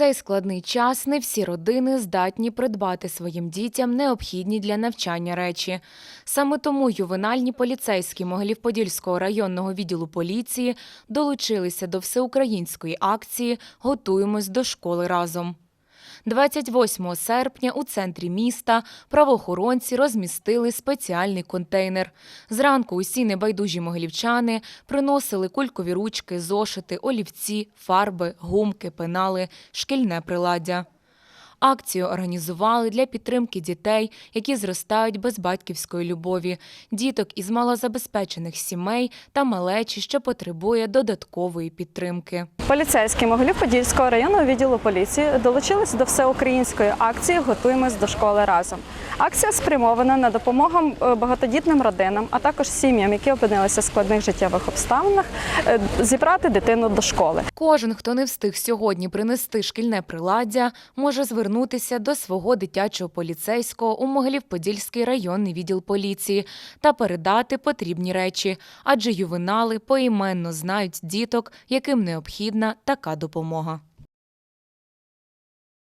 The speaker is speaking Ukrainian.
цей складний час не всі родини здатні придбати своїм дітям необхідні для навчання речі. Саме тому ювенальні поліцейські Могилів-Подільського районного відділу поліції долучилися до всеукраїнської акції Готуємось до школи разом. 28 серпня у центрі міста правоохоронці розмістили спеціальний контейнер. Зранку усі небайдужі могилівчани приносили кулькові ручки, зошити, олівці, фарби, гумки, пенали, шкільне приладдя. Акцію організували для підтримки дітей, які зростають без батьківської любові, діток із малозабезпечених сімей та малечі, що потребує додаткової підтримки. Поліцейські Могилів-Подільського районного відділу поліції долучились до всеукраїнської акції Готуємось до школи разом. Акція спрямована на допомогу е, багатодітним родинам, а також сім'ям, які опинилися в складних життєвих обставинах, е, зібрати дитину до школи. Кожен, хто не встиг сьогодні принести шкільне приладдя, може звернутися до свого дитячого поліцейського у Могилів-Подільський районний відділ поліції та передати потрібні речі, адже ювенали поіменно знають діток, яким необхідна така допомога.